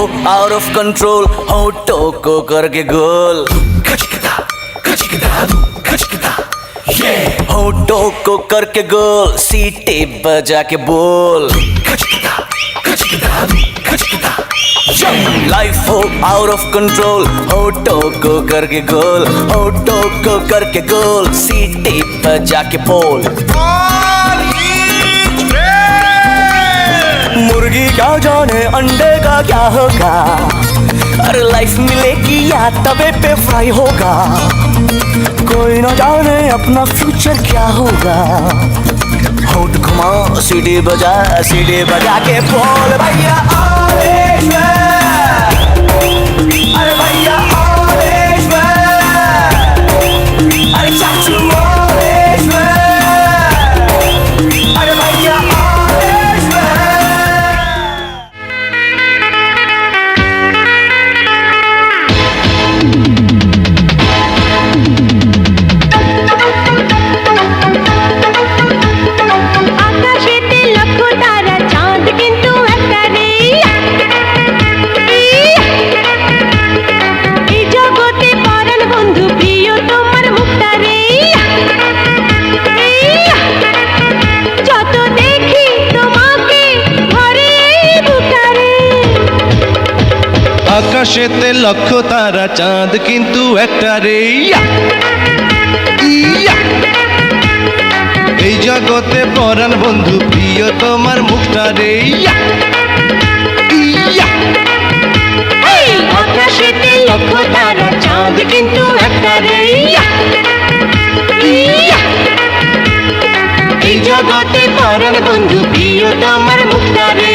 Out of control होटो को करके गोल। होटो को oh, करके गोल। सीटे बजा के बोल लाइफ हो आउट ऑफ़ कंट्रोल होटो को करके गोल। होटो को oh, करके गोल। सीटे बजा के बोल मुर्गी क्या जाने, अंडे का क्या होगा? अरे लाइफ मिलेगी या तबे पे फ्राई होगा? कोई ना जाने अपना फ्यूचर क्या होगा? होट घुमाओ सीढ़ी बजा सीढ़ी बजा के बोल, भैया আকাশেতে লক্ষ তারা চাঁদ, কিন্তু একটা রে এই জগতে পরাণ বন্ধু, প্রিয় তোমার মুখটা রে কিন্তু জগতে পরাণ বন্ধু, প্রিয় তোমার মুখটা রে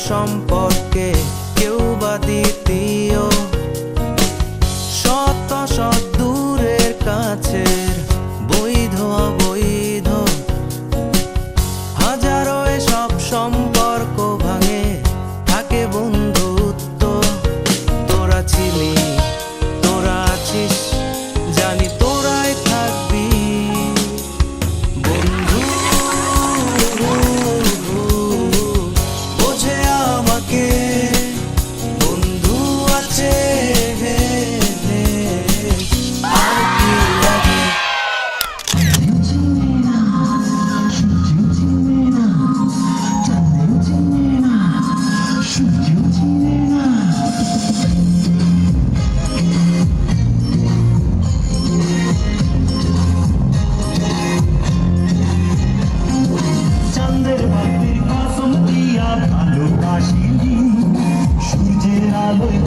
সম্পর্কে কেউ বা দ্বিতীয় Aleluia.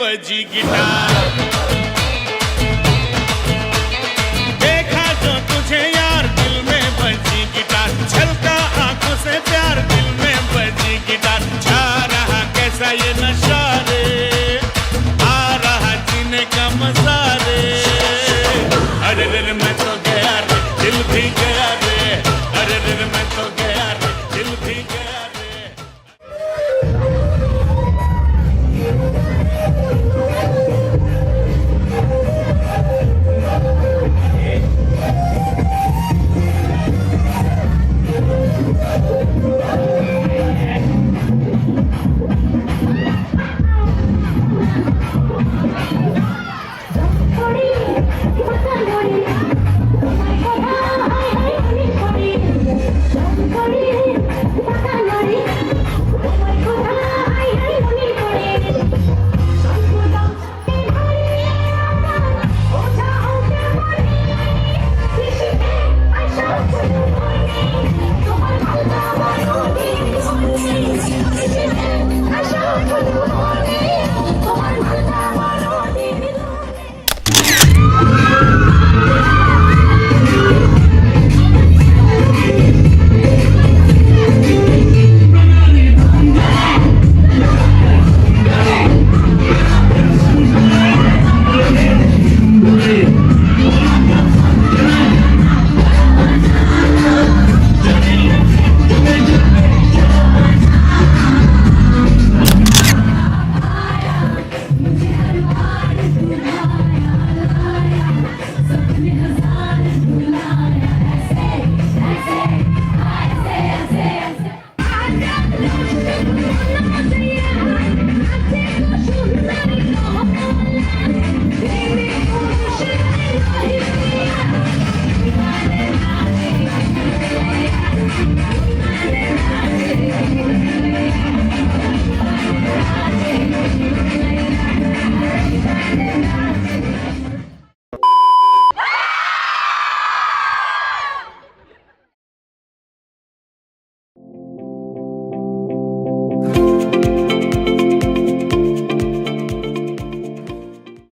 बजी गिटार।